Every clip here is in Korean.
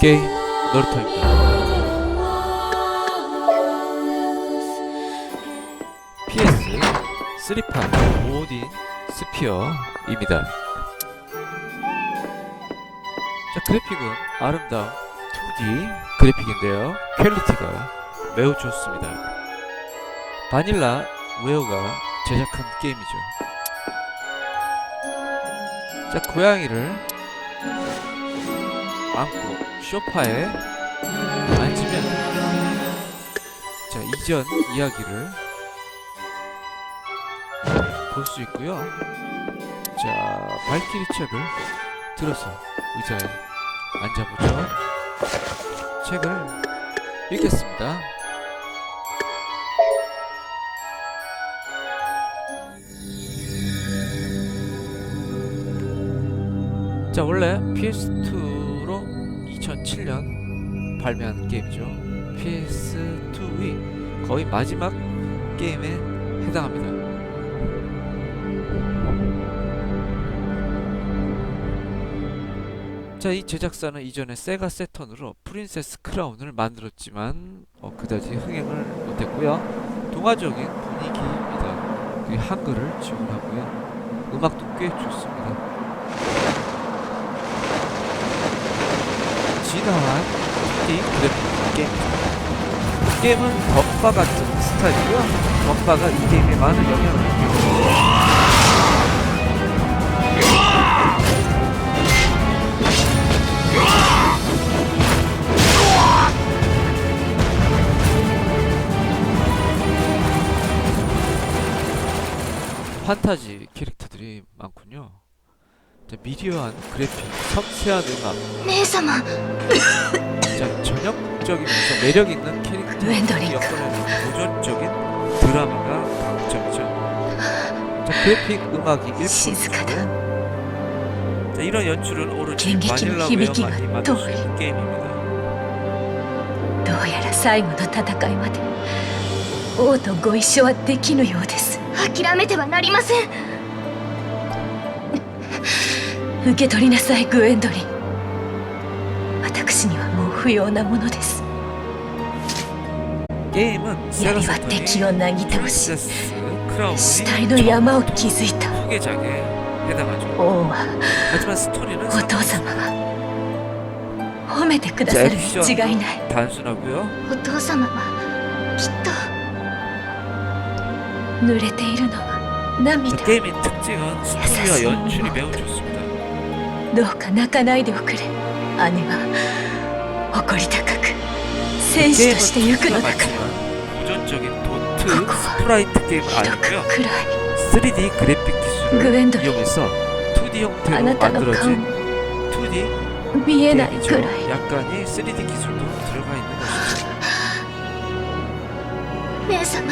게임 노르터입니다. PS 3판 오딘 스피어입니다. 자, 그래픽은 아름다운 2D 그래픽인데요. 퀄리티가 매우 좋습니다. 바닐라 웨어가 제작한 게임이죠. 자, 고양이를 안고 쇼파에 앉으면 자 이전 이야기를 볼 수 있고요. 자 발키리 책을 들어서 의자에 앉아보죠. 책을 읽겠습니다. 자 원래 PS2로 2007년 발매한 게임이죠. PS2의 거의 마지막 게임에 해당합니다. 자, 이 제작사는 이전에 세가 세턴으로 프린세스 크라운을 만들었지만 어, 그다지 흥행을 못했고요. 동화적인 분위기입니다. 그 한글을 지원하고요. 음악도 꽤 좋습니다. 진화한 2D 그래픽 게임. 게임은 덕바 같은 스타일이고요. 덕바가 이 게임에 많은 영향을 줍니다. 판타지 캐릭터들이 많군요. 자, 미디어한 그래픽, 섬세한 음악, 姉様 자, 전형적이면서 매력 있는 캐릭터 웬더링크. 엮어내는 도전적인 드라마가 강점이죠. 자, 그래픽 음악이 시즈카다. 1%고 자, 이런 연출은 오로지 갱기키의 바닐라響きが 웨어만이 만들 수遠い 있는 게임입니다. どうやら最後の戦いまで王とご一緒はできぬようです諦めてはなりません 受け取りなさいグエンドリン。私にはもう不要なものです。ゲーム槍は敵をなぎ倒し死体の山を築いた。王はお父様は褒めてくださるに違いない。お父様はきっと濡れているのは涙。優しいどうか泣かないでおくれ兄は誇り高く戦士として行く 게임은 のだから 맞지만 고전적인 도트 그거. 스프라이트 게임은 ひどく 아니고요. 暗い 3D 그래픽 기술을 그웬도. 이용해서 2D あ 형태로 なたの顔 만들어진 も 2D 見えない 게임이죠. くらい 약간의 3D 기술도 들어가 있는 것이죠. 姉様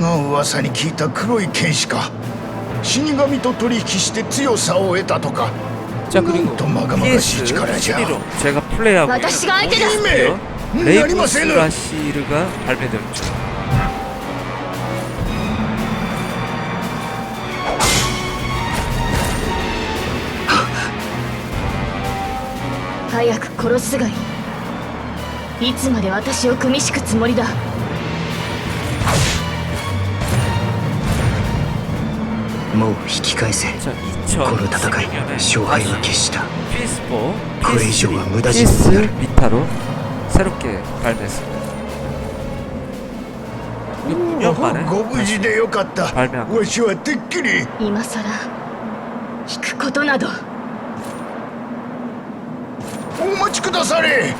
が噂に聞いた黒い剣士か死神と取引して強さを得たとか 자 なん 그리고 とまがまがしい力じゃ PS3로 제가 플레이하고 있는 私が相手だ 모니스트요. なりませぬ 레이브스라시르가 발매되었죠. 早く殺すがいいいつまで私を組み敷くつもりだ もう引き返せ 자, この戦い 2016년에 勝敗は決した PS4, これ以上は無駄 PS3, 死になる PS 비타로 새롭게 발매했습니다. 그리고 9년 만에 ご無事でよかったわ 발매한 거. しはてっきり今さら引くことなどお待ちくだされ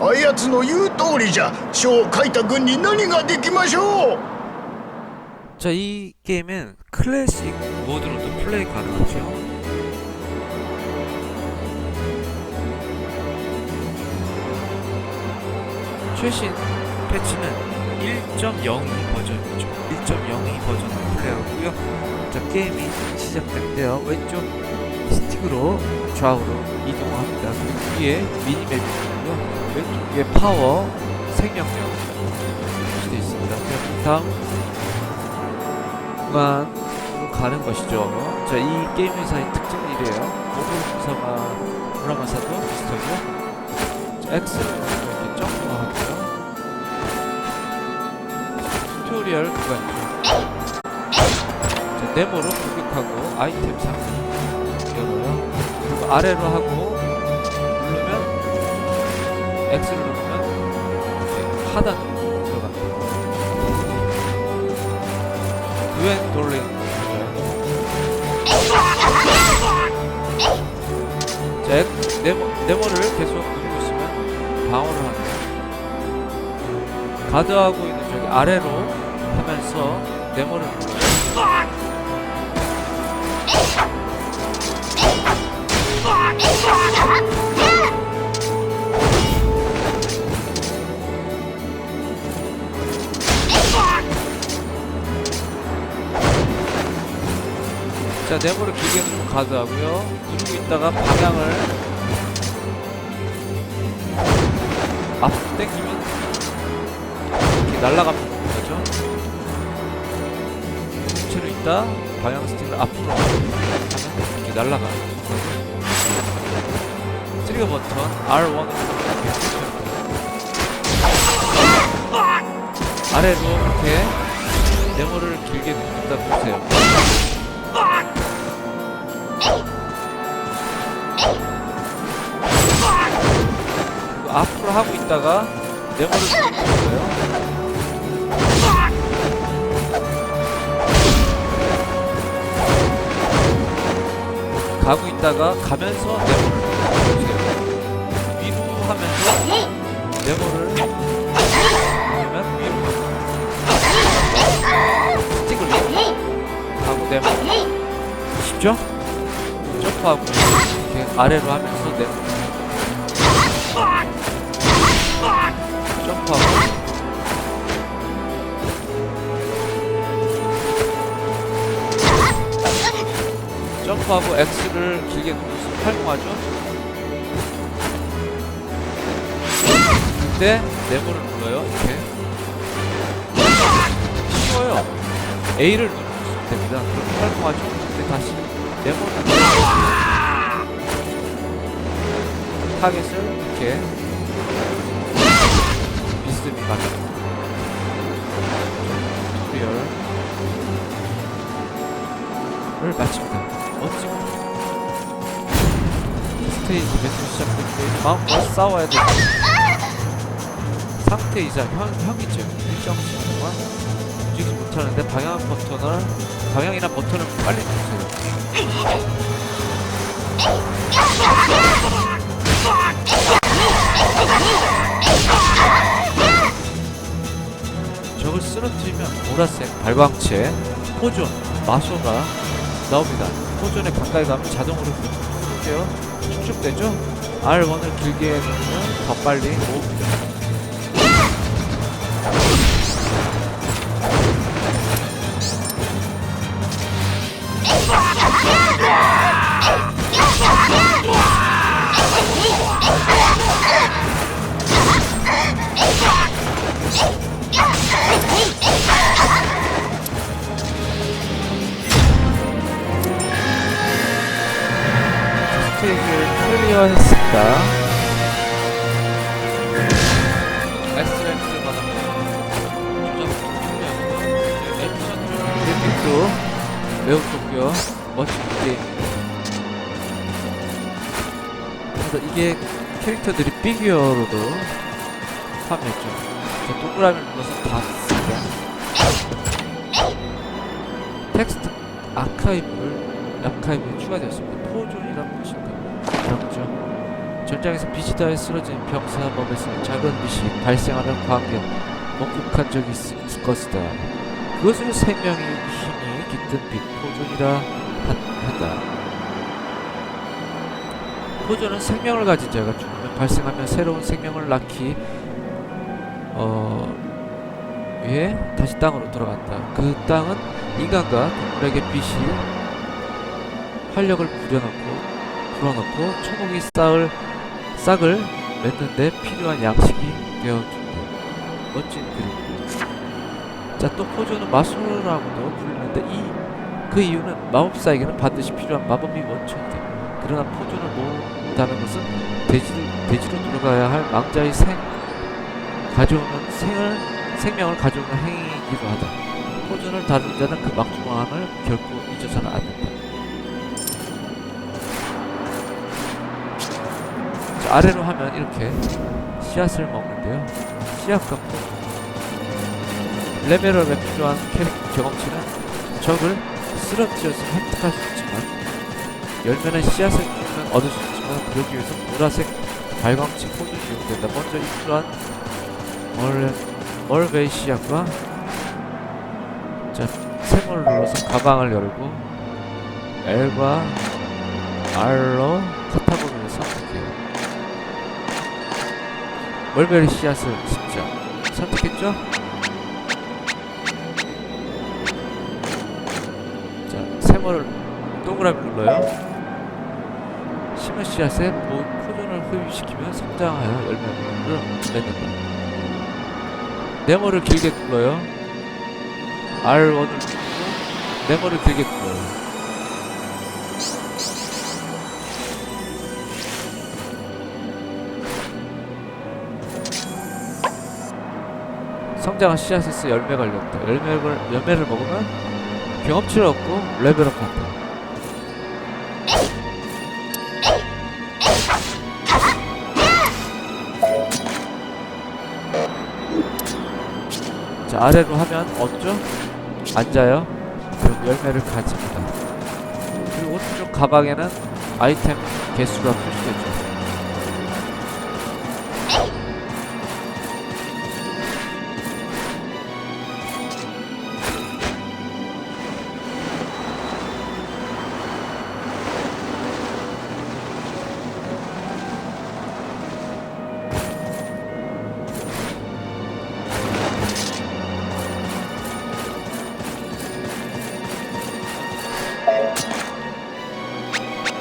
あやつの言う通りじゃ書を書いた軍に何ができましょう 자, 이 게임은 클래식 모드로도 플레이 가능하죠. 최신 패치는 1.02 버전이죠. 1.02 버전을 플레이하고요. 자, 게임이 시작된대요. 왼쪽 스틱으로 좌우로 이동합니다. 위에 미니맵이 있고요. 왼쪽에 파워, 생명력 이렇게 있습니다. 다음 구간으로 가는 것이죠. 자, 이 게임 회사의 특징은 이래요. 모든 회사가 무라마사도 비슷하고 자, X를 이렇게 점프 하고요. 튜토리얼 구간이죠. 자, 네모로 공격하고 아이템 상자 열어요. 그리고 아래로 하고 누르면 X를 누르면 하단으로 유엔 돌링 자, X- 네모, 네모를 계속 누르고 있으면 방어를 합니다. 가드하고 있는 저기 아래로 하면서 네모를 자, 네모를 길게 누르고 가드 하고요. 누르고 있다가 방향을 앞으로 당기면 이렇게 날아가는 거죠. 채로 있다 방향 스틱을 앞으로 이렇게 날아가는 거죠. 트리거 버튼 R1을 아래로 이렇게 네모를 길게 누른다 보세요. 있다가 네모를 거예요. 가고 있다가 가면서 네모를 누르세요. 위로 하면서 네모를 누르면 위로 스틱을 가고 네모 쉽죠? 점프하고 이렇게 아래로 하면서 네모 점프하고 X를 길게 누르서 활용하죠. 그때 네모를 눌러요. 이렇게 쉬워요. A를 누르면 됩니다. 그럼 활용하죠. 그때 다시 네모를 눌러요. 타겟을 이렇게 비스듬히 맞춰 튜토리얼을 마칩니다. 스테이지 매트 시작될 때 마음껏 싸워야 됩니다. 상태이자 형, 형이죠. 일정 시간 동안 움직이지 못하는데 방향 버튼을 방향이나 버튼을 빨리 누르세요. 적을 쓰러뜨리면 보라색 발광체, 포존, 마소가 나옵니다. 포존에 가까이 가면 자동으로 축적되어 축적되죠? R1을 길게 누르면 더 빨리 모읍니다. 스테이지를 클리어했습니다. 엑스렌트 받았고 그래픽도 매우 좋고요. 멋진 게임입니다. 그래서 이게 캐릭터들이 피규어로도 판매했죠. 자, 동그라미를 눌러서 다. 텍스트 아카이브를 아카이브에 추가되었습니다. 전장에서 빛이 닿아 쓰러진 병사 몸에서 작은 빛이 발생하는 광경 목격한 적이 있, 있을 것이다. 그것을 생명의 힘이 깃든 빛 포존이라 한, 한다. 포존은 생명을 가진 자가 죽으면 발생하며 새로운 생명을 낳기 어, 위에 다시 땅으로 돌아간다. 그 땅은 인간과 동물에게 빛이 활력을 부려놓고 불어넣고 초목이 싹을 싹을 맺는데 필요한 양식이 되어준다. 멋진 그림입니다. 자, 또 포조는 마술이라고도 불리는데 이 그 이유는 마법사에게는 반드시 필요한 마법이 원천이다. 그러나 포조를 모은다는 것은 대지, 대지로 들어가야 할 망자의 생 가져오는 생을 생명을 가져오는 행위이기도 하다. 포준을 다룬 자는 그 막중함을 결코 잊어서는 않는다. 아래로 하면 이렇게 씨앗을 먹는데요. 씨앗과 포 레벨업에 필요한 캐릭터 경험치는 적을 쓰러뜨려서 획득할 수 있지만 열매는 씨앗을 얻을 수 있지만 그러기 위해서 보라색 발광치 포도 이용된다. 먼저 입수한 멀 멀베이 씨앗과 자 세모를 눌러서 가방을 열고 L과 R로 카타고리를 멀베리 씨앗을 심자 선택했죠? 자 세모를 동그라미 눌러요. 심은 씨앗에 보- 포존을 흡입시키면 성장하여 열매를 맺는다. 네모를 길게 눌러요. R1을 누르고 네모를 길게 눌러요. 성장한 씨앗에서 열매가 열렸다. 열매를, 열매를 먹으면 경험치를 얻고 레벨업 한다. 자 아래로 하면 얻죠? 앉아요. 그리고 열매를 가집니다. 그리고 오른쪽 가방에는 아이템 개수가 표시되죠.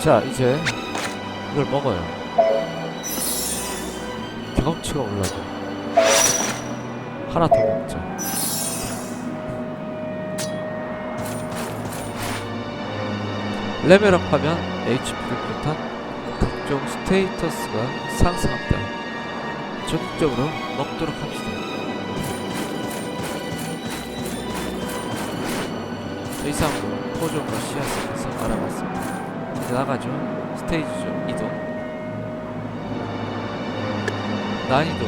자 이제 이걸 먹어요. 경험치가 올라가. 하나 더 먹자. 레벨업하면 HP를 비롯한 각종 스테이터스가 상승합니다. 적극적으로 먹도록 합시다. 자, 이상으로 포종과 씨앗에 대해서 알아봤습니다. 이제 나가죠. 스테이지죠. 이동. 난이도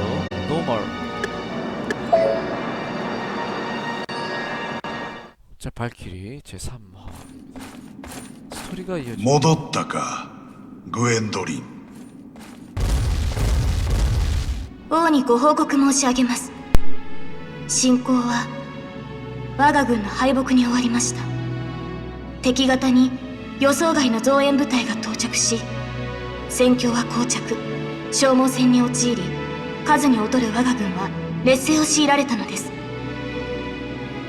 노멀. 자, 발키리 제3화. 스토리가 이어져. 戻ったかグエンドリン王にご報告申し上げます侵攻は我が軍の敗北に終わりました敵方に 予想外の増援部隊が到着し戦況は膠着。消耗戦に陥り数に劣る我が軍は劣勢を強いられたのです。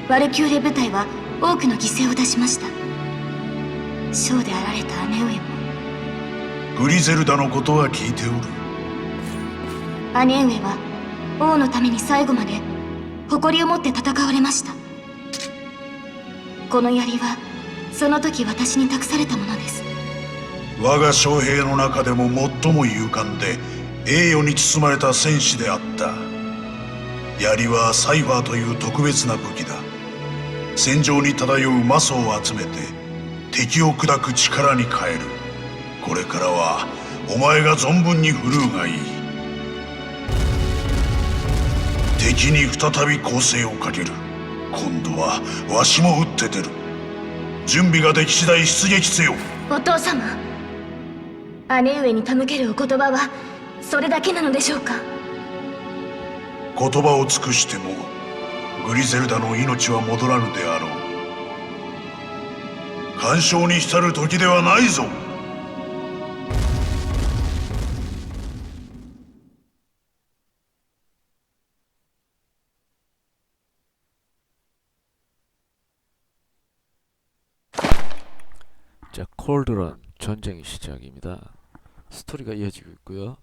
ワルキューレ部隊は多くの犠牲を出しました。将であられた姉上も。グリゼルダのことは聞いておる。姉上は王のために最後まで誇りを持って戦われました。この槍はその時私に託されたものです。我が将兵の中でも最も勇敢で栄誉に包まれた戦士であった。槍はサイファーという特別な武器だ。戦場に漂う魔素を集めて敵を砕く力に変える。これからはお前が存分に振るうがいい。敵に再び攻勢をかける。今度はわしも撃って出る。準備ができ次第出撃せよ。お父様。姉上に手向けるお言葉はそれだけなのでしょうか？言葉を尽くしてもグリゼルダの命は戻らぬであろう。干渉に浸る時ではないぞ 자, 콜드런 전쟁의 시작입니다. 스토리가 이어지고 있고요.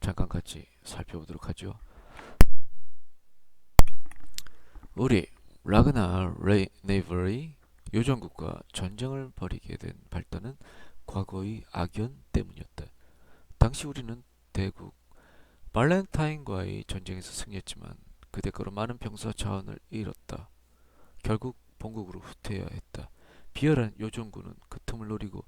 잠깐 같이 살펴보도록 하죠. 우리 라그나 레이 네이버의 요정국과 전쟁을 벌이게 된 발단은 과거의 악연 때문이었다. 당시 우리는 대국 발렌타인과의 전쟁에서 승리했지만 그 대가로 많은 병사 자원을 잃었다. 결국 본국으로 후퇴해야 했다. 비열한 요정군은 그 틈을 노리고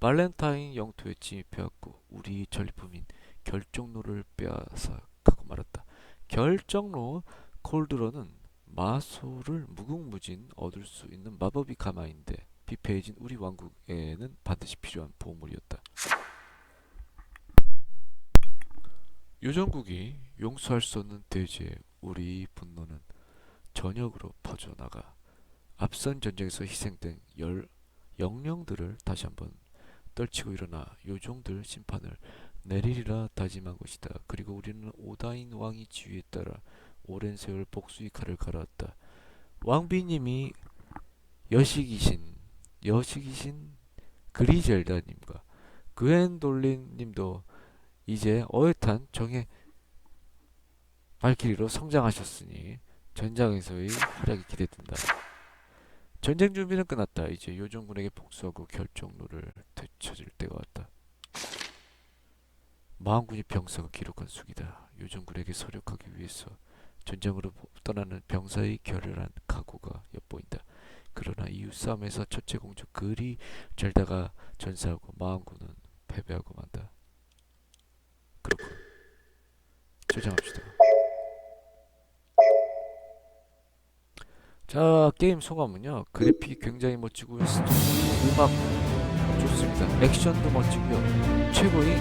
발렌타인 영토에 진입해왔고 우리 전리품인 결정로를 빼앗아가고 말았다. 결정로 콜드런은 마소를 무궁무진 얻을 수 있는 마법이 가마인데 비패해진 우리 왕국에는 반드시 필요한 보물이었다. 요정국이 용서할 수 없는 대지에 우리 분노는 전역으로 퍼져나가 앞선 전쟁에서 희생된 열 영령들을 다시 한번 떨치고 일어나 요종들 심판을 내리리라 다짐한 것이다. 그리고 우리는 오다인 왕의 지위에 따라 오랜 세월 복수의 칼을 갈았다. 왕비님이 여식이신 여식이신 그리젤다님과 그엔돌린님도 이제 어엿한 정의 발키리로 성장하셨으니 전장에서의 활약이 기대된다. 전쟁 준비는 끝났다. 이제 요정군에게 복수하고 결정로를 되찾을 때가 왔다. 마흔군의 병사가 기록한 수기다. 요정군에게 서력하기 위해서 전쟁으로 떠나는 병사의 결연한 각오가 엿보인다. 그러나 이후 싸움에서 첫째 공주 그리 절다가 전사하고 마흔군은 패배하고 만다. 그렇군. 저장합시다. 자 게임 소감은요. 그래픽이 굉장히 스토리 음악 좋습니다. 액션도 멋지고요. 최고의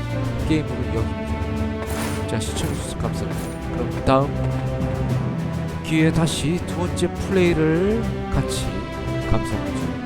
게임으로 여깁니다. 자 시청해주셔서 감사합니다. 그럼 다음 기회에 다시 두 번째 플레이를 같이 감상하죠